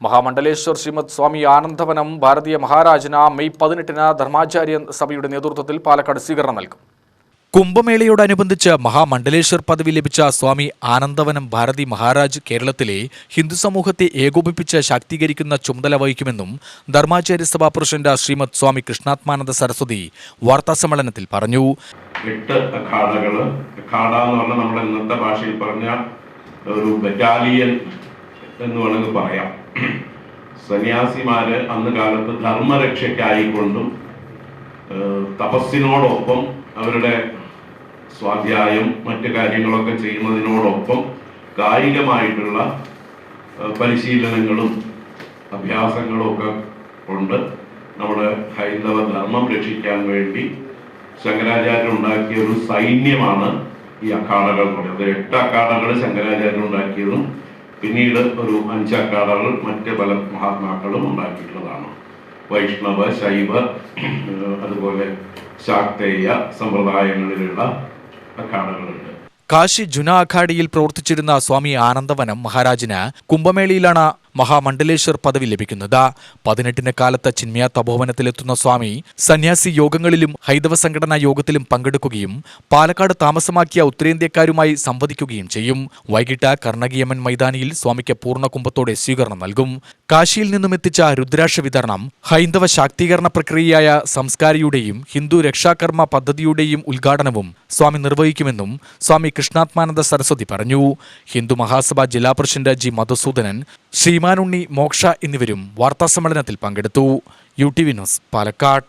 മഹാമണ്ഡലേശ്വർ ശ്രീമത് സ്വാമി ആനന്ദവനം ഭാരതീയ മഹാരാജന May പതിനെട്ടിന് ധർമാചാര്യ സഭയുടെ നേതൃത്വത്തിൽ പാലക്കാട് സ്വീകരണം നൽകും. കുംഭമേളയോടനുബന്ധിച്ച് മഹാമണ്ഡലേശ്വർ പദവി ലഭിച്ച സ്വാമി ആനന്ദവനം ഭാരതി മഹാരാജ് കേരളത്തിലെ ഹിന്ദു സമൂഹത്തെ ഏകോപിപ്പിച്ച് ശാക്തീകരിക്കുന്ന ചുമതല വഹിക്കുമെന്നും ധർമാചാര്യ സഭാ പ്രസിഡന്റ് ശ്രീമത് സ്വാമി കൃഷ്ണാത്മാനന്ദ സരസ്വതി വാർത്താസമ്മേളനത്തിൽ പറഞ്ഞു. എട്ട് അഖാഡകൾ അഖാഡ എന്ന് പറഞ്ഞാൽ നമ്മുടെ ഇന്നത്തെ ഭാഷയിൽ പറഞ്ഞ ഒരു ബറ്റാലിയൻ എന്ന് വേണമെങ്കിൽ പറയാം. സന്യാസിമാര് അന്ന് കാലത്ത് ധർമ്മരക്ഷയ്ക്കായിക്കൊണ്ടും തപസ്സിനോടൊപ്പം അവരുടെ സ്വാധ്യായം മറ്റു കാര്യങ്ങളൊക്കെ ചെയ്യുന്നതിനോടൊപ്പം കായികമായിട്ടുള്ള പരിശീലനങ്ങളും അഭ്യാസങ്ങളും ഒക്കെ കൊണ്ട് നമ്മുടെ ഹൈന്ദവ ധർമ്മം രക്ഷിക്കാൻ വേണ്ടി ശങ്കരാചാര്യർ ഉണ്ടാക്കിയ ഒരു സൈന്യമാണ് ഈ അഖാഡകൾ എന്ന് പറയുന്നത്. എട്ട് അഖാഡകൾ ശങ്കരാചാര്യർ ഉണ്ടാക്കിയതും പിന്നീട് ഒരു അഞ്ച് അഖാഡകൾ മറ്റ് പല മഹാത്മാക്കളും ഉണ്ടാക്കിയിട്ടുള്ളതാണ്. വൈഷ്ണവ ശൈവ അതുപോലെ ശാക്തേയ സമ്പ്രദായങ്ങളിലുള്ള അഖാടകളുണ്ട് കാശി ജുന അഖാഡിയിൽ പ്രവർത്തിച്ചിരുന്ന സ്വാമി ആനന്ദവനം മഹാരാജിന് കുംഭമേളയിലാണ് മഹാമണ്ഡലേശ്വർ പദവി ലഭിക്കുന്നത് പതിനെട്ടിന് കാലത്ത് ചിന്മയ തപോവനത്തിലെത്തുന്ന സ്വാമി സന്യാസി യോഗങ്ങളിലും ഹൈന്ദവ സംഘടനാ യോഗത്തിലും പങ്കെടുക്കുകയും പാലക്കാട് താമസമാക്കിയ ഉത്തരേന്ത്യക്കാരുമായി സംവദിക്കുകയും ചെയ്യും. വൈകിട്ട് കർണകിയമ്മൻ മൈതാനിയിൽ സ്വാമിക്ക് പൂർണ കുംഭത്തോടെ സ്വീകരണം നൽകും. കാശിയിൽ നിന്നും എത്തിച്ച രുദ്രാക്ഷ വിതരണം ഹൈന്ദവ ശാക്തീകരണ പ്രക്രിയയായ സംസ്കാരിയുടെയും ഹിന്ദു രക്ഷാകർമ്മ പദ്ധതിയുടെയും ഉദ്ഘാടനവും സ്വാമി നിർവഹിക്കുമെന്നും സ്വാമി കൃഷ്ണാത്മാനന്ദ സരസ്വതി പറഞ്ഞു. ഹിന്ദു മഹാസഭ ജില്ലാ പ്രസിഡന്റ് ജി മധുസൂദനൻ ശ്രീമാനുണ്ണി മോക്ഷ എന്നിവരും വാർത്താസമ്മേളനത്തിൽ പങ്കെടുത്തു. U T V news Palakkad.